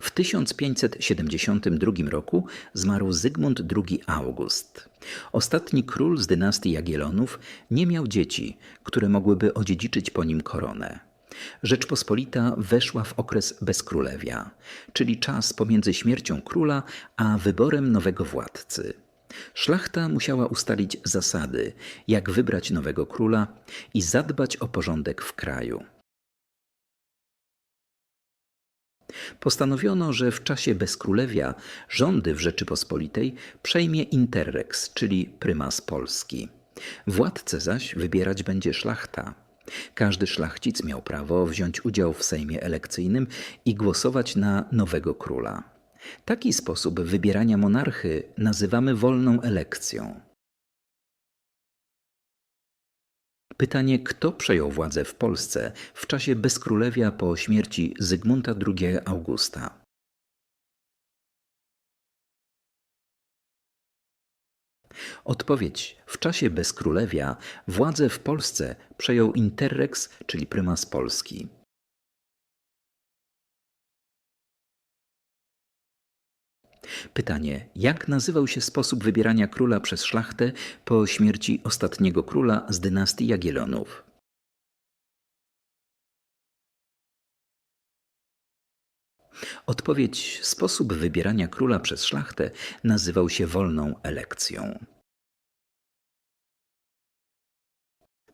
W 1572 roku zmarł Zygmunt II August. Ostatni król z dynastii Jagiellonów nie miał dzieci, które mogłyby odziedziczyć po nim koronę. Rzeczpospolita weszła w okres bezkrólewia, czyli czas pomiędzy śmiercią króla a wyborem nowego władcy. Szlachta musiała ustalić zasady, jak wybrać nowego króla i zadbać o porządek w kraju. Postanowiono, że w czasie bezkrólewia rządy w Rzeczypospolitej przejmie interrex, czyli prymas Polski. Władcę zaś wybierać będzie szlachta. Każdy szlachcic miał prawo wziąć udział w sejmie elekcyjnym i głosować na nowego króla. Taki sposób wybierania monarchy nazywamy wolną elekcją. Pytanie, kto przejął władzę w Polsce w czasie bezkrólewia po śmierci Zygmunta II Augusta? Odpowiedź. W czasie bezkrólewia władzę w Polsce przejął Interrex, czyli prymas Polski. Pytanie: jak nazywał się sposób wybierania króla przez szlachtę po śmierci ostatniego króla z dynastii Jagiellonów? Odpowiedź: sposób wybierania króla przez szlachtę nazywał się wolną elekcją.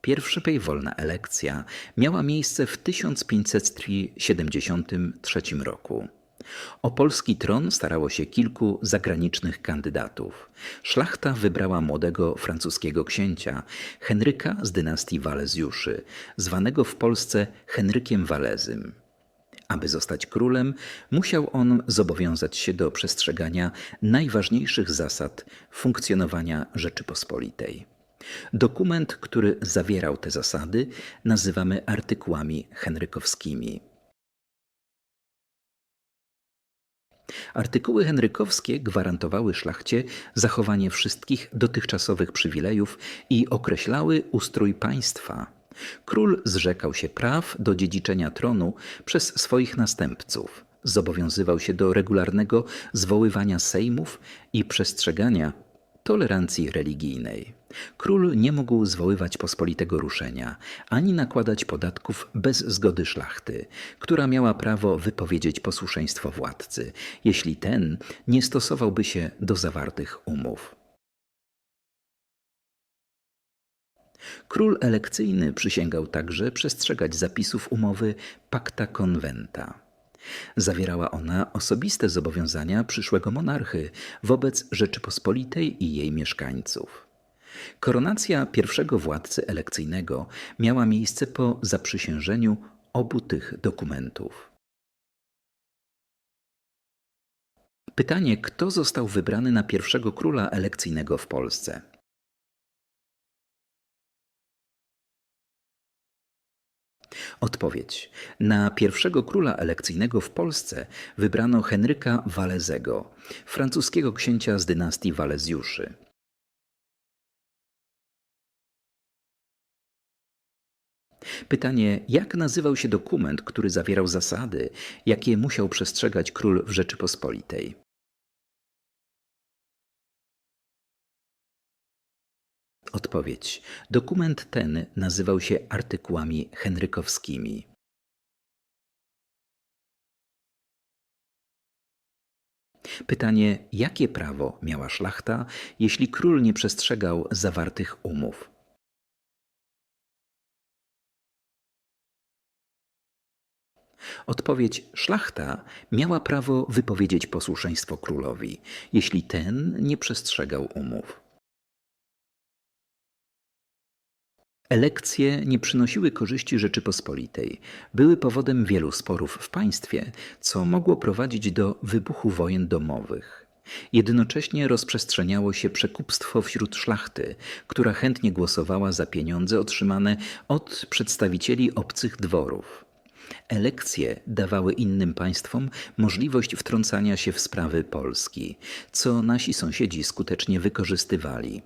Pierwsza wolna elekcja miała miejsce w 1573 roku. O polski tron starało się kilku zagranicznych kandydatów. Szlachta wybrała młodego francuskiego księcia, Henryka z dynastii Walezjuszy, zwanego w Polsce Henrykiem Walezym. Aby zostać królem, musiał on zobowiązać się do przestrzegania najważniejszych zasad funkcjonowania Rzeczypospolitej. Dokument, który zawierał te zasady, nazywamy artykułami henrykowskimi. Artykuły henrykowskie gwarantowały szlachcie zachowanie wszystkich dotychczasowych przywilejów i określały ustrój państwa. Król zrzekał się praw do dziedziczenia tronu przez swoich następców. Zobowiązywał się do regularnego zwoływania sejmów i przestrzegania tolerancji religijnej. Król nie mógł zwoływać pospolitego ruszenia, ani nakładać podatków bez zgody szlachty, która miała prawo wypowiedzieć posłuszeństwo władcy, jeśli ten nie stosowałby się do zawartych umów. Król elekcyjny przysięgał także przestrzegać zapisów umowy Pacta Conventa. Zawierała ona osobiste zobowiązania przyszłego monarchy wobec Rzeczypospolitej i jej mieszkańców. Koronacja pierwszego władcy elekcyjnego miała miejsce po zaprzysiężeniu obu tych dokumentów. Pytanie, kto został wybrany na pierwszego króla elekcyjnego w Polsce? Odpowiedź. Na pierwszego króla elekcyjnego w Polsce wybrano Henryka Walezego, francuskiego księcia z dynastii Walezjuszy. Pytanie, jak nazywał się dokument, który zawierał zasady, jakie musiał przestrzegać król w Rzeczypospolitej? Odpowiedź. Dokument ten nazywał się artykułami henrykowskimi. Pytanie, jakie prawo miała szlachta, jeśli król nie przestrzegał zawartych umów? Odpowiedź szlachta miała prawo wypowiedzieć posłuszeństwo królowi, jeśli ten nie przestrzegał umów. Elekcje nie przynosiły korzyści Rzeczypospolitej, były powodem wielu sporów w państwie, co mogło prowadzić do wybuchu wojen domowych. Jednocześnie rozprzestrzeniało się przekupstwo wśród szlachty, która chętnie głosowała za pieniądze otrzymane od przedstawicieli obcych dworów. Elekcje dawały innym państwom możliwość wtrącania się w sprawy Polski, co nasi sąsiedzi skutecznie wykorzystywali.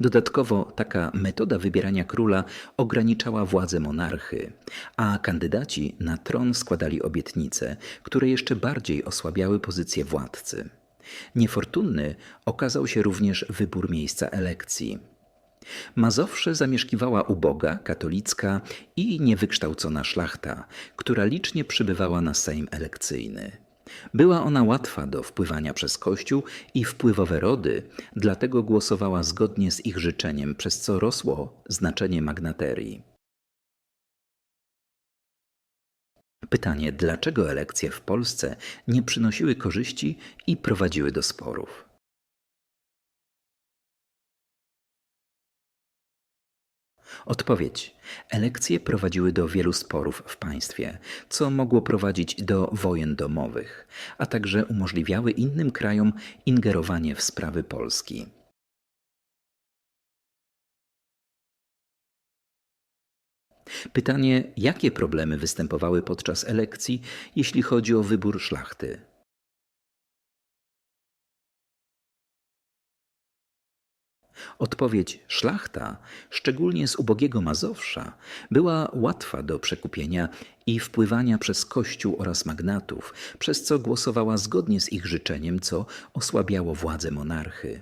Dodatkowo taka metoda wybierania króla ograniczała władzę monarchy, a kandydaci na tron składali obietnice, które jeszcze bardziej osłabiały pozycję władcy. Niefortunny okazał się również wybór miejsca elekcji. Mazowsze zamieszkiwała uboga, katolicka i niewykształcona szlachta, która licznie przybywała na Sejm elekcyjny. Była ona łatwa do wpływania przez Kościół i wpływowe rody, dlatego głosowała zgodnie z ich życzeniem, przez co rosło znaczenie magnaterii. Pytanie, dlaczego elekcje w Polsce nie przynosiły korzyści i prowadziły do sporów? Odpowiedź. Elekcje prowadziły do wielu sporów w państwie, co mogło prowadzić do wojen domowych, a także umożliwiały innym krajom ingerowanie w sprawy Polski. Pytanie, jakie problemy występowały podczas elekcji, jeśli chodzi o wybór szlachty? Odpowiedź szlachta, szczególnie z ubogiego Mazowsza, była łatwa do przekupienia i wpływania przez Kościół oraz magnatów, przez co głosowała zgodnie z ich życzeniem, co osłabiało władzę monarchy.